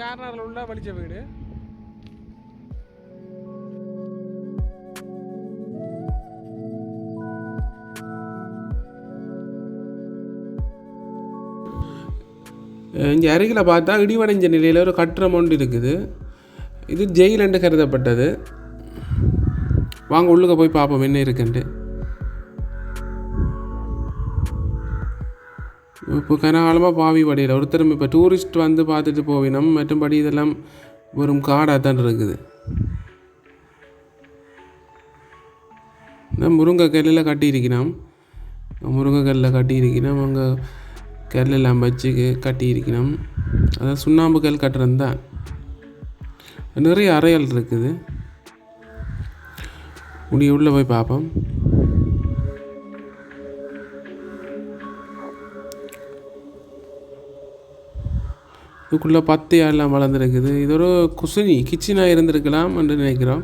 கார்னரில் உள்ள வலிச்ச வீடு. இங்கே அருகில் பார்த்தா இடிவடைஞ்ச நிலையில் ஒரு கட்டுரம் ஒன்று இருக்குது. இது ஜெயில் என்று கருதப்பட்டது. வாங்க உள்ளுக்க போய் பார்ப்போம் என்ன இருக்குன்ட்டு. இப்போ கனகாலமாக பாவி படையில் ஒருத்தரும் இப்போ டூரிஸ்ட் வந்து பார்த்துட்டு போவினோம் மற்றும்படி இதெல்லாம் வெறும் காடாக தான் இருக்குது. இந்த முருங்கைக்கல்லில் கட்டியிருக்கணும் முருங்கைக்கல்லில் கட்டியிருக்கிறோம் அங்கே கல்லெல்லாம் வச்சு கட்டியிருக்கிறோம் அதான் சுண்ணாம்பு கல் கட்டுறதுதான் நிறைய அறையல் இருக்குது. முடிய உள்ளே போய் பார்ப்போம். இதுக்குள்ளே பத்து எல்லாம் வளர்ந்துருக்குது? இது ஒரு குசினி கிச்சனாக இருந்திருக்கலாம் என்று நினைக்கிறோம்.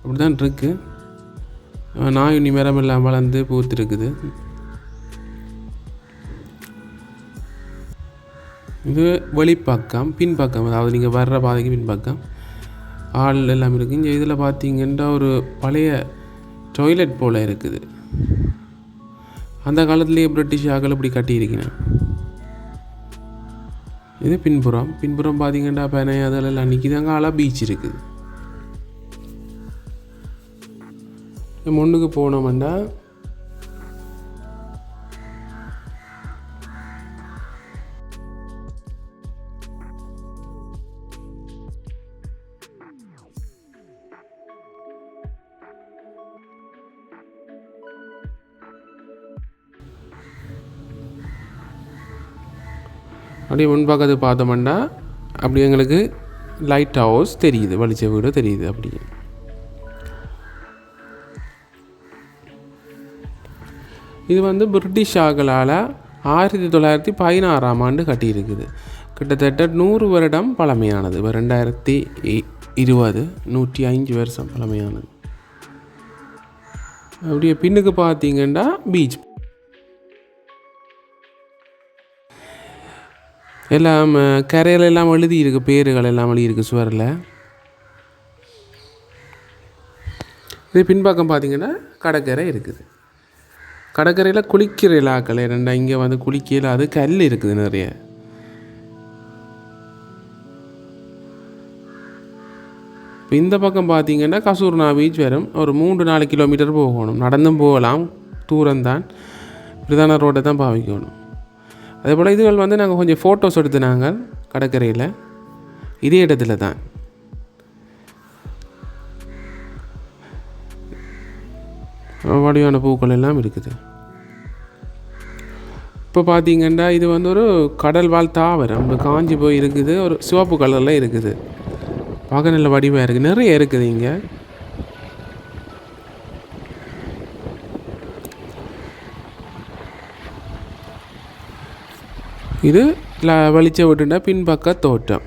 அப்படி தான் இருக்குது நாய் மரம் எல்லாம் வளர்ந்து பூத்துருக்குது. இது வெளிப்பக்கம் பின்பக்கம். அதாவது நீங்கள் வர்ற பாதைக்கு பின்பக்கம். ஆள் எல்லாம் இருக்குது இங்கே இதில் பார்த்தீங்கன்னா ஒரு பழைய டொய்லெட் போல் இருக்குது. அந்த காலத்துலேயே பிரிட்டிஷ் ஆக்கள் இப்படி கட்டியிருக்கேன் இது பின்புறம். பின்புறம் பார்த்தீங்கன்னா பேனை அதெல்லாம் தாங்க ஆளாக பீச் இருக்குது முன்னுக்கு போனோம்னா அப்படியே முன்பக்கத்து பார்த்தோம்னா அப்படி எங்களுக்கு லைட் ஹவுஸ் தெரியுது வலிச்ச வீடு தெரியுது அப்படி இது வந்து பிரிட்டிஷ் ஆகலால் ஆயிரத்தி தொள்ளாயிரத்தி பதினாறாம் ஆண்டு கட்டியிருக்குது. கிட்டத்தட்ட நூறு வருடம் பழமையானது. இப்போ ரெண்டாயிரத்தி இ- இருபது நூற்றி அஞ்சு வருஷம் பழமையானது. அப்படியே பின்னுக்கு பார்த்தீங்கன்னா பீச் எல்லாம் கரையில் எல்லாம் எழுதி இருக்கு பேருகள் எல்லாம் எழுதி இருக்கு சுவரில். இது பின்பக்கம் பார்த்தீங்கன்னா கடற்கரை இருக்குது. கடற்கரையில் குளிக்கிற இலாக்கள் ரெண்டா இங்கே வந்து குளிக்கல அது கல் இருக்குது நிறைய. இப்போ இந்த பக்கம் பார்த்தீங்கன்னா கசூர்னா பீச் வரும். ஒரு மூன்று நாலு கிலோமீட்டர் போகணும். நடந்தும் போகலாம். தூரம்தான். பிரதான ரோட்டை தான் பாவிக்கணும். அதே போல் இதுகள் வந்து நாங்கள் கொஞ்சம் ஃபோட்டோஸ் எடுத்து நாங்கள் கடற்கரையில் இதே இடத்துல தான். வடிவான பூக்கள் எல்லாம் இருக்குது. இப்போ பார்த்தீங்கன்னா இது வந்து ஒரு கடல் வாழ் தாவரம். இப்போ காஞ்சி போய் இருக்குது ஒரு சிவப்பு கலரில் இருக்குது. பார்க்க நல்ல வடிவாக இருக்குது நிறைய இருக்குது இங்கே. இது வலிச்ச வெளிச்ச விட்டுன பின்பக்க தோட்டம்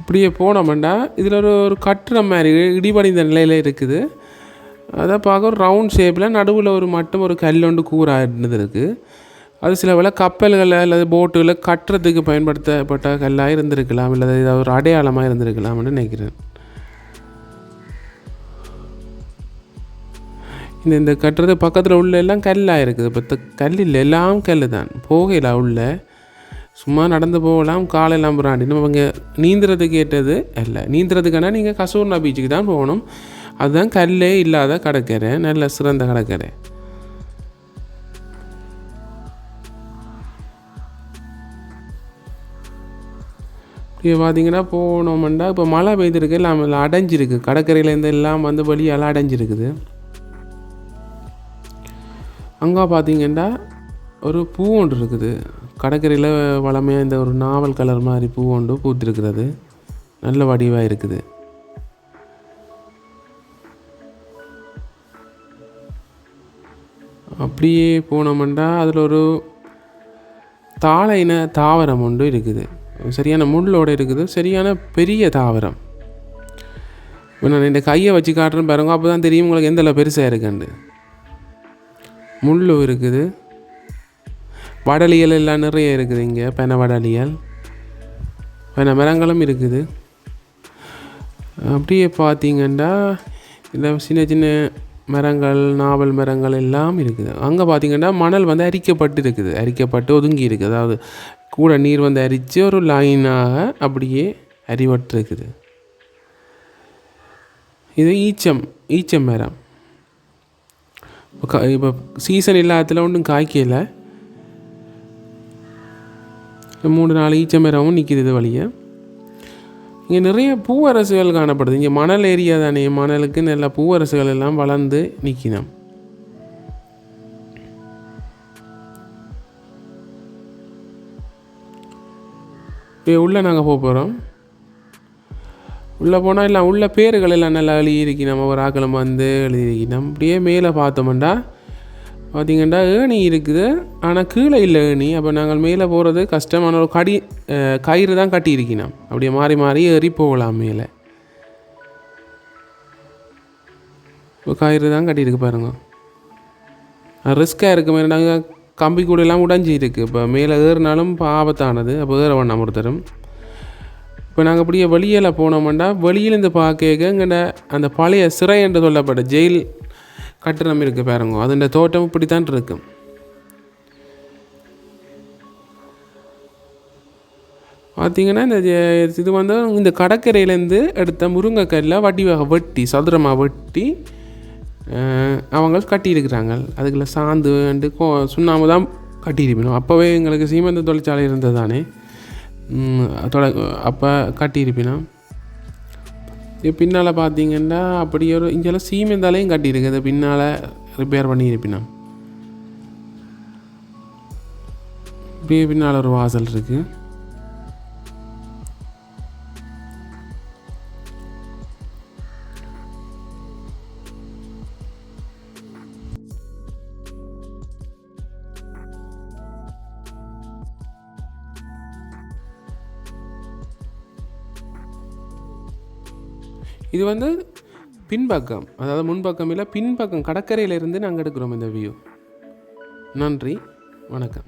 இப்படியே போனோம்னா இதில் ஒரு ஒரு கட்டுறம் மாதிரி இடிபடிந்த நிலையில் இருக்குது. அதை பார்க்க ஒரு ரவுண்ட் ஷேப்பில் நடுவில் ஒரு மட்டும் ஒரு கல் ஒன்று கூறாயிருந்தது இருக்குது அது சில வேலை கப்பல்களில் அல்லது போட்டுகளில் கட்டுறதுக்கு பயன்படுத்தப்பட்ட கல்லாக இருந்திருக்கலாம் இல்லை ஏதாவது ஒரு அடையாளமாக இருந்திருக்கலாம்னு நினைக்கிறேன். இந்த இந்த கட்டுறது பக்கத்தில் உள்ள எல்லாம் கல்லாக இருக்குது. இப்போ கல் இல்லை எல்லாம் கல் தான் போகையில் உள்ள சும்மா நடந்து போகலாம் காலெல்லாம் புறாண்டி நம்ம இங்கே கேட்டது ஏற்றது இல்லை நீந்துறதுக்கான நீங்கள் கசூர்னா பீச்சுக்கு தான் போகணும். அதுதான் கல்லே இல்லாத கடற்கரை நல்ல சிறந்த கடற்கரை. இப்போ பார்த்தீங்கன்னா போனோம்னா இப்போ மழை பெய்திருக்கு எல்லாம் அடைஞ்சிருக்கு. கடற்கரையிலேருந்து எல்லாம் வந்து வெளியெல்லாம் அடைஞ்சிருக்குது. அங்கே பார்த்தீங்கன்னா ஒரு பூ ஒன்று இருக்குது. கடற்கரையில் வளமையாக இந்த ஒரு நாவல் கலர் மாதிரி பூ ஒன்று பூத்திருக்கிறது. நல்ல வடிவாக இருக்குது. அப்படியே போனோம்னா அதில் ஒரு தாளையின தாவரம் ஒன்று இருக்குது. சரியான முள்ளோட இருக்குது. சரியான பெரிய தாவரம். இப்போ நான் இந்த கையை வச்சு காட்டுறேன் பாருங்க. அப்போ தான் தெரியும் உங்களுக்கு எந்த அளவு பெருசாக இருக்குண்டு முள் இருக்குது. வடலியல் எல்லாம் நிறைய இருக்குது இங்கே பென வடலியல். பென மரங்களும் இருக்குது. அப்படியே பார்த்தீங்கன்னா இந்த சின்ன சின்ன மரங்கள் நாவல் மரங்கள் எல்லாம் இருக்குது. அங்கே பார்த்தீங்கன்னா மணல் வந்து அரிக்கப்பட்டு இருக்குது அரிக்கப்பட்டு ஒதுங்கி இருக்குது அதாவது கூட நீர் வந்து அரித்து ஒரு லைனாக அப்படியே அரிவட்டு இருக்குது இது ஈச்சம் ஈச்சம் மரம். இப்போ க இப்போ சீசன் இல்லாததுல ஒன்றும் காய்க்கல. மூணு நாலு ஈச்சமரமும் நிற்கிது இது வழியை. இங்கே நிறைய பூவரசுகள் காணப்படுது. இங்கே மணல் ஏரியா தானே. மணலுக்கு நல்ல பூவரசுகள் எல்லாம் வளர்ந்து நிற்கினோம் இப்போ உள்ளே நாங்கள் போக போகிறோம் உள்ளே போனால் எல்லாம் உள்ள பேர்கள் எல்லாம் நல்லா எழுதியிருக்கணும். ஒரு ஆக்களம் வந்து எழுதியிருக்கணும். அப்படியே மேலே பார்த்தோம்டா. பார்த்தீங்கன்னா ஏணி இருக்குது. ஆனால் கீழே இல்லை ஏணி. அப்போ நாங்கள் மேலே போகிறது கஷ்டமான ஒரு கடி கயிறு தான் கட்டியிருக்கணும். அப்படியே மாறி மாறி ஏறி போகலாம் மேலே. இப்போ கயிறு தான் கட்டியிருக்கு பாருங்க. ரிஸ்க்காக இருக்கு மாதிரி நாங்கள் கம்பி கூட உடஞ்சி இருக்குது இப்போ மேலே ஏறினாலும் இப்போ ஆபத்தானது அப்போ ஏற வேண்டாம் ஒருத்தரும். இப்போ நாங்கள் அப்படியே வெளியில் போனோம்னா வெளியிலேருந்து பார்க்க எங்கட அந்த பழைய சிறை என்று சொல்லப்பட்ட ஜெயில் கட்டிடம் இருக்குது பாருங்க அதோட தோட்டம் இப்படி தான் இருக்கும் பார்த்தீங்கன்னா இந்த ஜெ- இது வந்து இந்த கடற்கரையிலேருந்து எடுத்த முருங்கைக்கல்ல வடிவாக வெட்டி சதுரமாக வெட்டி அவங்க கட்டியிருக்கிறாங்க. அதுக்குள்ள சாந்து வந்து கோ சுண்ணாம்பு தான் கட்டியிருக்கணும். அப்போவே எங்களுக்கு சீமந்த தொழிற்சாலை இருந்தது தானே. தொட அப்போ கட்டியிருப்பினோம் இது பின்னால் பார்த்தீங்கன்னா அப்படி ஒரு இங்கெல்லாம் சீமெந்தாலையும் கட்டியிருக்குது பின்னால் ரிப்பேர் பண்ணியிருப்பினோம் இப்படியே பின்னால் ஒரு வாசல் இருக்குது இது வந்து பின்பக்கம் அதாவது முன்பக்கம் இல்லை பின்பக்கம் கடற்கரையிலேருந்து நாங்கள் எடுக்கிறோம் இந்த வியூ நன்றி வணக்கம்.